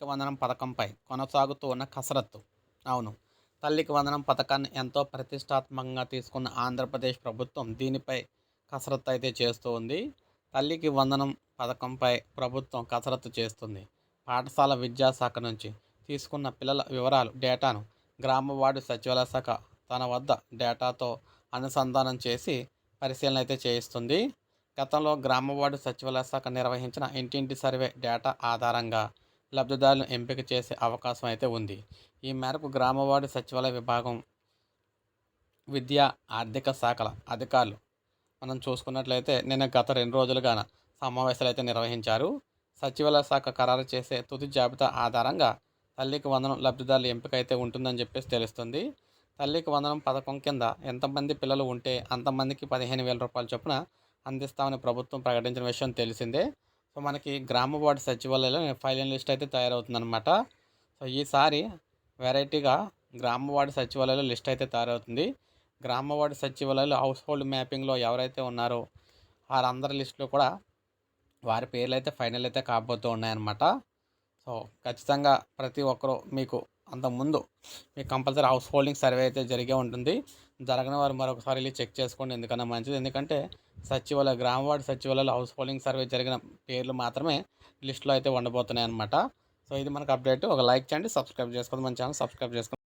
తల్లికి వందనం పథకంపై కొనసాగుతూ ఉన్న కసరత్తు. అవును తల్లికి వందనం పథకాన్ని ఎంతో ప్రతిష్టాత్మకంగా తీసుకున్న ఆంధ్రప్రదేశ్ ప్రభుత్వం దీనిపై కసరత్తు అయితే చేస్తూ ఉంది. తల్లికి వందనం పథకంపై ప్రభుత్వం కసరత్తు చేస్తుంది. పాఠశాల విద్యాశాఖ నుంచి తీసుకున్న పిల్లల వివరాలు డేటాను గ్రామ వార్డు సచివాలయ శాఖ తన వద్ద డేటాతో అనుసంధానం చేసి పరిశీలన అయితే చేయిస్తుంది. గతంలో గ్రామ వార్డు సచివాలయ శాఖ నిర్వహించిన ఇంటింటి సర్వే డేటా ఆధారంగా లబ్ధిదారులను ఎంపిక చేసే అవకాశం అయితే ఉంది. ఈ మేరకు గ్రామవార్డు సచివాలయ విభాగం విద్యా ఆర్థిక శాఖల అధికారులు మనం చూసుకున్నట్లయితే నిన్న గత రెండు రోజులుగా సమావేశాలు అయితే నిర్వహించారు. సచివాలయ శాఖ ఖరారు చేసే తుది జాబితా ఆధారంగా తల్లికి వందనం లబ్ధిదారుల ఎంపిక అయితే ఉంటుందని చెప్పేసి తెలుస్తుంది. తల్లికి వందనం పథకం కింద ఎంతమంది పిల్లలు ఉంటే అంతమందికి పదిహేను వేల రూపాయల చొప్పున అందిస్తామని ప్రభుత్వం ప్రకటించిన విషయం తెలిసిందే. సో మనకి గ్రామ వార్డు సచివాలయంలో ఫైనల్ లిస్ట్ అయితే తయారవుతుందన్నమాట. సో ఈసారి వెరైటీగా గ్రామ వార్డు సచివాలయంలో లిస్ట్ అయితే తయారవుతుంది. గ్రామ వార్డు సచివాలయంలో హౌస్ హోల్డ్ మ్యాపింగ్లో ఎవరైతే ఉన్నారో వారందరి లిస్టులో కూడా వారి పేర్లు అయితే ఫైనల్ అయితే కాబోతూ ఉన్నాయన్నమాట. సో ఖచ్చితంగా ప్రతి ఒక్కరూ మీకు అంతకుముందు మీకు కంపల్సరీ హౌస్ హోల్డింగ్ సర్వే అయితే జరిగే ఉంటుంది. జరగని వారు మరొకసారి వెళ్ళి చెక్ చేసుకోండి. ఎందుకన్నా మంచిది? ఎందుకంటే సచివాలయ గ్రామ వార్డు సచివాలయాలు హౌస్ హోల్డింగ్ సర్వే జరిగిన పేర్లు మాత్రమే లిస్టులో అయితే ఉండబోతున్నాయి అనమాట సో ఇది మనకు అప్డేట్ ఒక లైక్ చేయండి సబ్స్క్రైబ్ చేసుకోండి. మన ఛానల్ సబ్స్క్రైబ్ చేసుకోండి.